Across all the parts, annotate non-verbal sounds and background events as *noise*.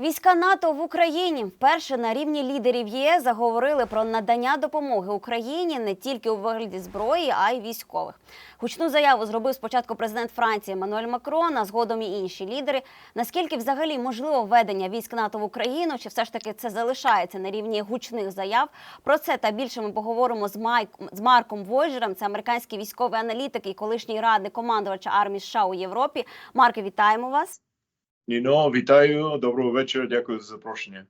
Війська НАТО в Україні вперше на рівні лідерів ЄС заговорили про надання допомоги Україні не тільки у вигляді зброї, а й військових. Гучну заяву зробив спочатку президент Франції Еммануель Макрон, а згодом і інші лідери. Наскільки взагалі можливо введення військ НАТО в Україну, чи все ж таки це залишається на рівні гучних заяв? Про це та більше ми поговоримо з Майк з Марком Войджером. Це американський військовий аналітик і колишній радник командувача армії США у Європі. Марке, вітаємо вас. Нино, витају, добро вечер, дякую за запрошање.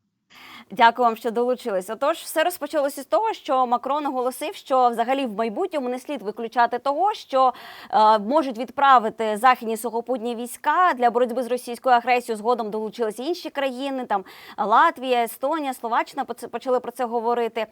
Дякую вам, що долучились. Отож, все розпочалося з того, що Макрон оголосив, що взагалі в майбутньому не слід виключати того, що е, можуть відправити західні сухопутні війська для боротьби з російською агресією. Згодом долучилися інші країни, там Латвія, Естонія, Словаччина почали про це говорити.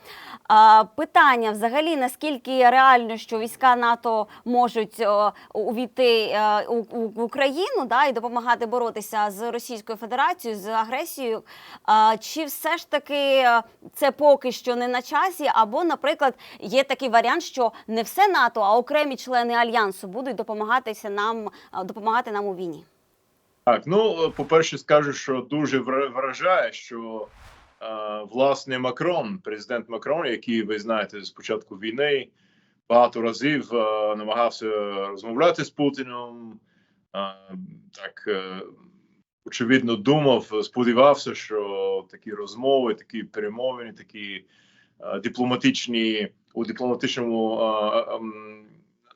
А, питання взагалі наскільки реально, що війська НАТО можуть е, увійти е, у, в Україну да, і допомагати боротися з Російською Федерацією з агресією. А, чи все ж таки е, це поки що не на часі? Або, наприклад, є такий варіант, що не все НАТО, а окремі члени альянсу будуть допомагатися нам е, допомагати нам у війні. Так, ну по-перше, скажу, що дуже вражає, що е, власне Макрон, президент Макрон, який ви знаєте з початку війни, багато разів е, намагався розмовляти з Путіном. Е, так е, очевидно думав, сподівався, що такі розмови, такі перемовини, такі е, дипломатичні у дипломатичному е, ем,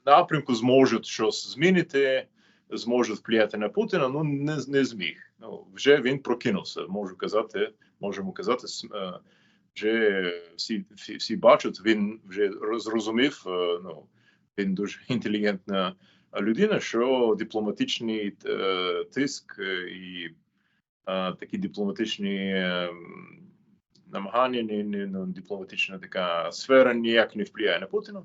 напрямку зможуть щось змінити. зможе впливати на Путіна, ну не, не зміг. Ну вже він прокинувся. Можу казати, можемо казати, е, вже всі, всі, всі бачать. Він вже зрозумів. е, Ну він дуже *laughs* інтелігентна людина, що дипломатичний е, тиск е, і е, такі дипломатичні е, намагання, ну, дипломатична така сфера ніяк не впливає на Путіна.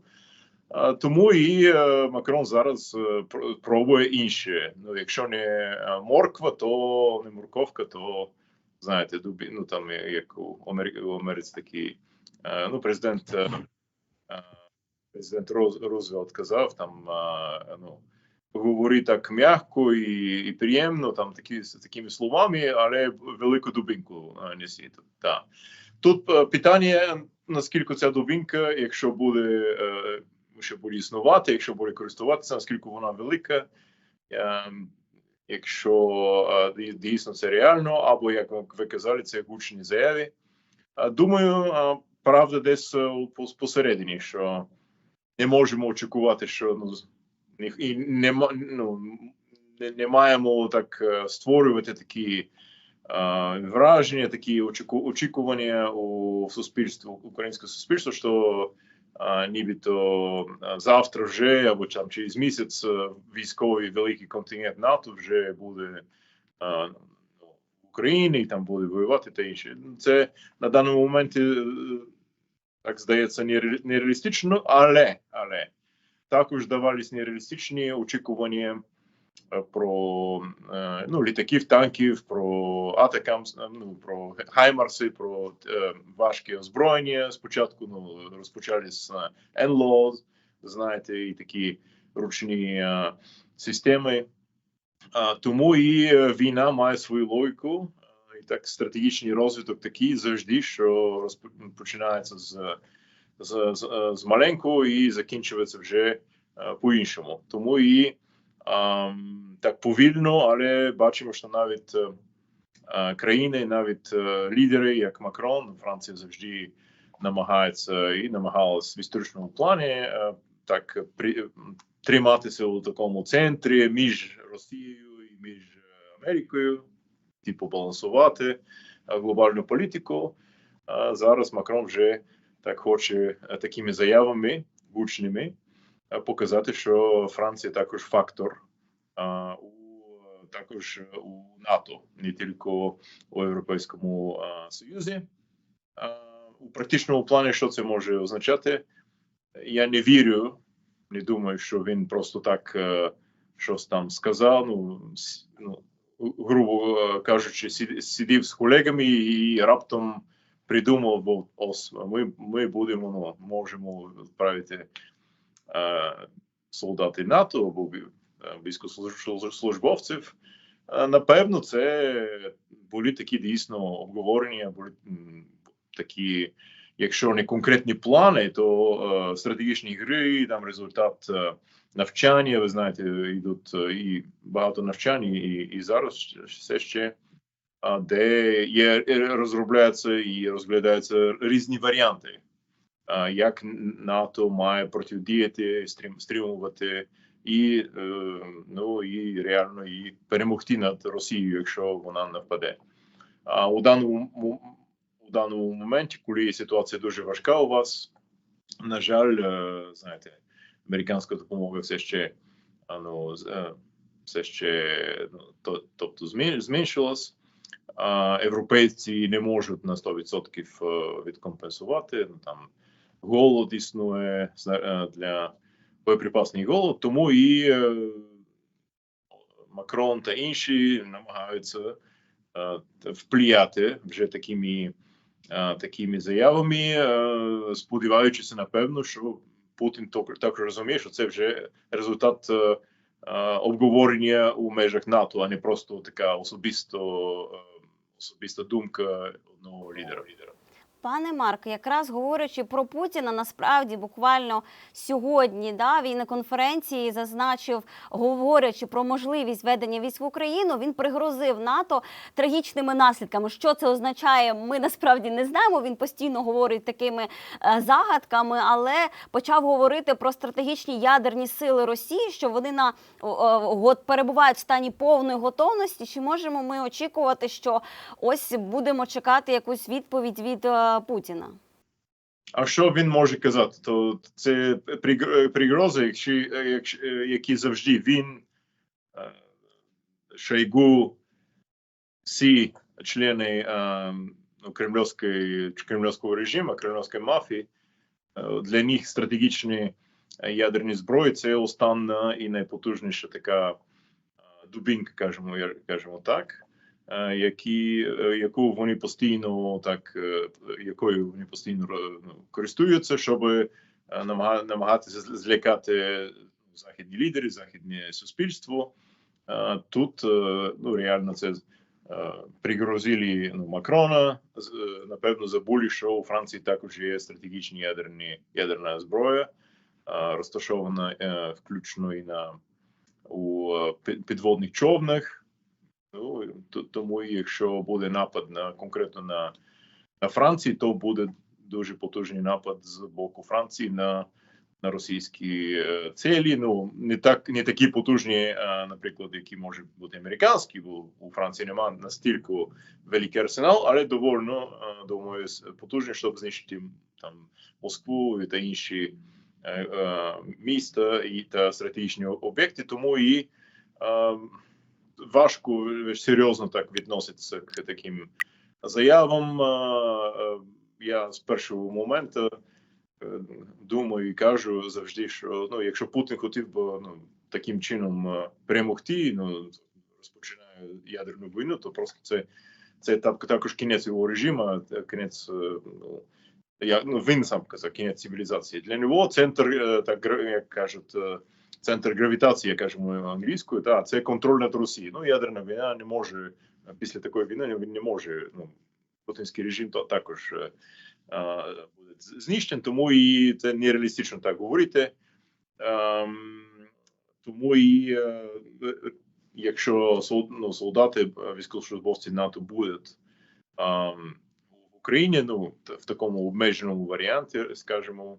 Тому і Макрон зараз пробує інше. Ну, якщо не морква, то не морковка, то знаєте, дубі, ну там як у Америці, у Америці такий ну, президент, президент Рузвельт казав там е, ну, говори так м'яко і, і приємно, там такі з такими словами, але велику дубинку е, несіть. Та. Тут е, питання, наскільки ця дубинка, якщо буде. е, що буде існувати, якщо буде користуватися, наскільки вона велика, ем, якщо е, дійсно це реально, або як ви- казали, це гучні заяви. Е, Думаю, е, правда десь е, посередині, що не можемо очікувати, що ну, і не, ну, не, не маємо так е, створювати такі е, враження, такі очіку- очікування у суспільстві, українського суспільства, що а, нібито завтра вже або там через місяць е, військовий великий контингент НАТО вже буде а, ну, в Україні і там буде воювати та інше. Це на даному моменті е, так здається нереалістично, але але також давались нереалістичні очікування е, про е, ну, літаків, танків, про атакам, ну, про хаймарси, про е, важке озброєння. Спочатку ну, розпочали з е, знаєте, і такі ручні е, системи. Тому і е, війна має свою логіку. І так стратегічний розвиток такий завжди, що починається з, з, з, з маленького і закінчується вже е, по-іншому. Тому і ам, так повільно, але бачимо, що навіть е, е, країни, навіть е, лідери, як Макрон, Франція завжди намагається і намагалась в історичному плані е, так при, триматися у такому центрі між Росією і між Америкою, типу балансувати е, глобальну політику. А зараз Макрон вже так хоче е, такими заявами гучними е, показати, що Франція також фактор у також у НАТО, не тільки у Європейському Союзі. У практичному плані, що це може означати? Я не вірю, не думаю, що він просто так щось там сказав. Ну, ну грубо е, кажучи, сидів з колегами і раптом придумав, бо ось ми, ми будемо, ну, можемо відправити е, солдати НАТО або е, військовослужбовців. Е, напевно, це були такі дійсно обговорення, були такі, якщо не конкретні плани, то е, стратегічні гри, там результат е, навчання. Ви знаєте, йдуть е, і багато навчань, і, і зараз все ще. Де є е, розробляються і розглядаються різні варіанти, як НАТО має протидіяти, стримувати і, е, ну, і реально і перемогти над Росією, якщо вона нападе. А у даному у даному моменті, коли ситуація дуже важка у вас, на жаль, знаєте, американська допомога все ще ну, е, все ще ну, то, тобто зменшилась. Європейці не можуть на 100% е, відкомпенсувати. Ну, там голод існує е, для боєприпасний голод, тому і Макрон та інші намагаються впливати вже такими, такими заявами, сподіваючися, напевно, що Путин, тока, така разумееш, од сев же резултат обговорање у межах НАТО, а не просто така особисто, особиста думка од ново лидера. лидера. Пане Марк, якраз говорячи про Путіна, насправді буквально сьогодні да, він на конференції зазначив, говорячи про можливість ведення військ в Україну, він пригрозив НАТО трагічними наслідками. Що це означає? Ми насправді не знаємо. Він постійно говорить такими е, загадками, але почав говорити про стратегічні ядерні сили Росії, що вони на перебувають в стані повної готовності. Чи можемо ми очікувати, що ось будемо чекати якусь відповідь від е, Путіна? А що він може казати? То це пригр- пригрози, якщо, якщо, які завжди він, е, Шойгу, всі члени е, ну, кремлівської, кремлівського режиму, кремлівської мафії, е, для них стратегічні ядерні зброї це остання і найпотужніша така дубінка, кажемо, кажемо так. Е, Які, е, яку вони постійно так, е, якою вони постійно ну, користуються, щоб намага- намагатися злякати західні лідери, західне суспільство. Тут ну реально це пригрозили ну, Макрона. Напевно, забули, що у Франції також є стратегічні ядерні ядерна зброя, розташована включно і на у підводних човнах. Ну тому, якщо буде напад на конкретно на, на Франції, то буде дуже потужний напад з боку Франції на, на російські е, цілі. Ну не так не такі потужні, е, наприклад, які можуть бути американські, бо у Франції немає настільки великий арсенал, але довольно е, думаю, потужні, щоб знищити там Москву та інші міста і та стратегічні об'єкти. Тому і важко серйозно так відноситися к таким заявам. Е, Я з першого моменту е, думаю і кажу завжди, що ну, якщо Путін хотів би ну, таким чином е, перемогти, ну розпочинає ядерну війну, то просто це, це також кінець його режиму, кінець. Ну, я, ну, він сам казав, кінець цивілізації. Для нього центр, так як кажуть, центр гравітації, як кажемо англійською, та це контроль над Росією. Ну, ядерна війна не може після такої війни він не може. Ну, путінський режим то також е, буде знищений, тому і це нереалістично так говорити. Ем, тому і е, якщо ну, солдати, е, військовослужбовці НАТО будуть ем, в Україні, ну в такому обмеженому варіанті, скажімо,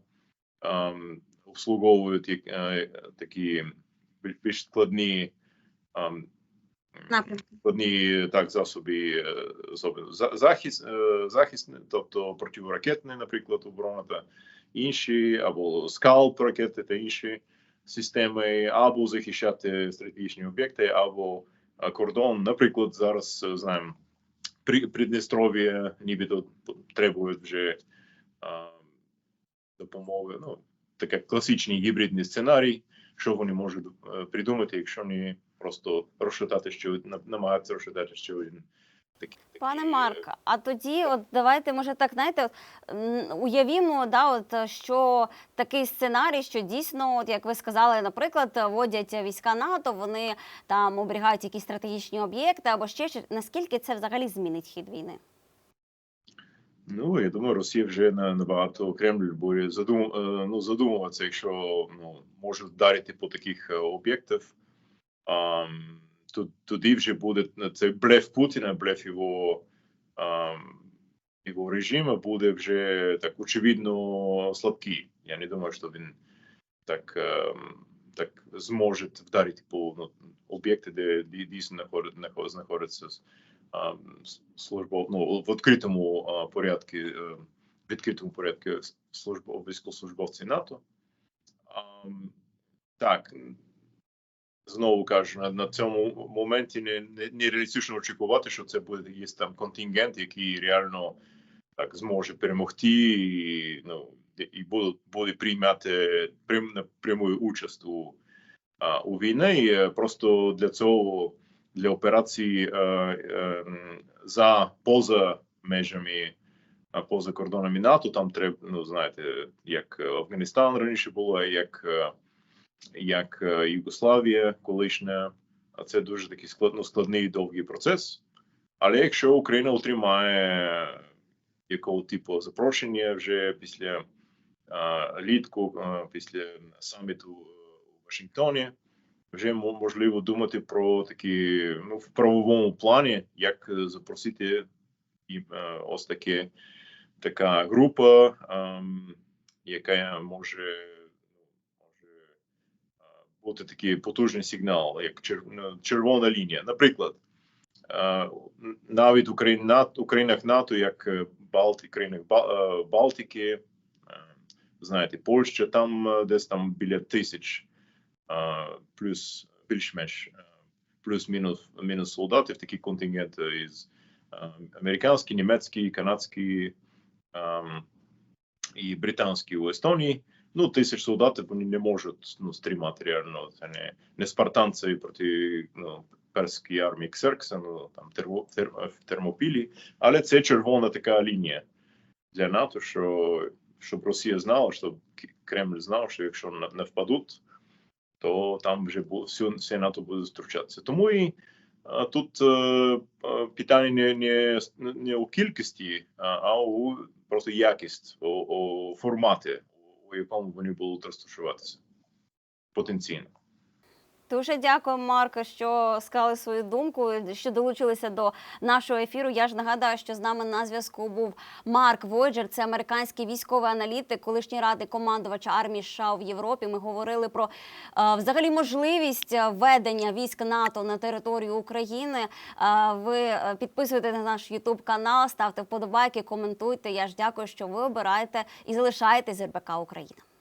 ем, обслуговують е, такі більш складні Напрямки. складні так засоби, е, захист, е, захист, тобто противоракетні, наприклад, оборона та інші, або скалп ракети та інші системи, або захищати стратегічні об'єкти, або е, кордон. Наприклад, зараз е, знаємо, при Придністров'я нібито требують вже е, допомоги. Ну, таке класичний гібридний сценарій, що вони можуть е, придумати, якщо не просто розшатати ще намагатися розшатати ще один такі, Пане Марк, а тоді, от давайте, може, так знаєте, уявімо, да, от е, що такий сценарій, що дійсно, от як ви сказали, наприклад, вводять війська НАТО, вони там оберігають якісь стратегічні об'єкти або ще щось. Наскільки це взагалі змінить хід війни? Ну, я думаю, Росія вже на набагато Кремль буде задум, е, ну, задумуватися, якщо ну, може вдарити по таких е, об'єктах. Ам, тут, тоді вже буде е, цей блеф Путіна, блеф його, його режиму буде вже так очевидно слабкий. Я не думаю, що він так, ем, так зможе вдарити по ну, об'єкти, де дій- дійсно знаходить- знаход- знаходиться службов, ну, в відкритому порядку, е, відкритому порядку служб, військовослужбовці НАТО. Так, знову кажу, на, на цьому моменті не, не, не реалістично очікувати, що це буде якийсь там контингент, який реально так зможе перемогти і, ну, і буде, буде приймати прям, пряму участь у, у війні. І, е, Просто для цього для операцій е, е, за поза межами, поза кордонами НАТО, там треба, ну знаєте, як Афганістан раніше було, як, е, як е, Югославія колишня. А це дуже такий складно складний і довгий процес. Але якщо Україна отримає якого типу запрошення вже після літку, після саміту у Вашингтоні, вже можливо думати про такі ну в правовому плані, як е, запросити і е, ось таке така група, ем, яка може, може е, бути такий потужний сигнал, як чер, ну, червона лінія. Наприклад, навіть в Україн, НАТО, як Балти, країнах Балтики, е, знаєте, Польща, там десь там біля тисяч плюс більш-менш плюс-мінус мінус солдатів, такі контингенти із е, американські, німецькі, канадські ем, і британські у Естонії. Ну, тисяч солдатів вони не можуть ну, стримати реально. Це не, не спартанці проти ну, перської армії Ксеркса, ну там терво, тер, Термопілі, але це червона така лінія для НАТО, що щоб Росія знала, щоб Кремль знав, що якщо не впадуть, то там вже все, НАТО буде втручатися. Тому і тут е, е, питання не, не, не у кількості, а у просто якість, у, у форматі, у якому вони будуть розташуватися потенційно. Дуже дякую, Марко, що сказали свою думку, що долучилися до нашого ефіру. Я ж нагадаю, що з нами на зв'язку був Марк Войджер, це американський військовий аналітик, колишній радий командувача армії США в Європі. Ми говорили про е, взагалі можливість введення військ НАТО на територію України. Е, ви е, на наш Ютуб канал, ставте вподобайки, коментуйте. Я ж дякую, що ви обираєте і залишаєте з РБК Україна.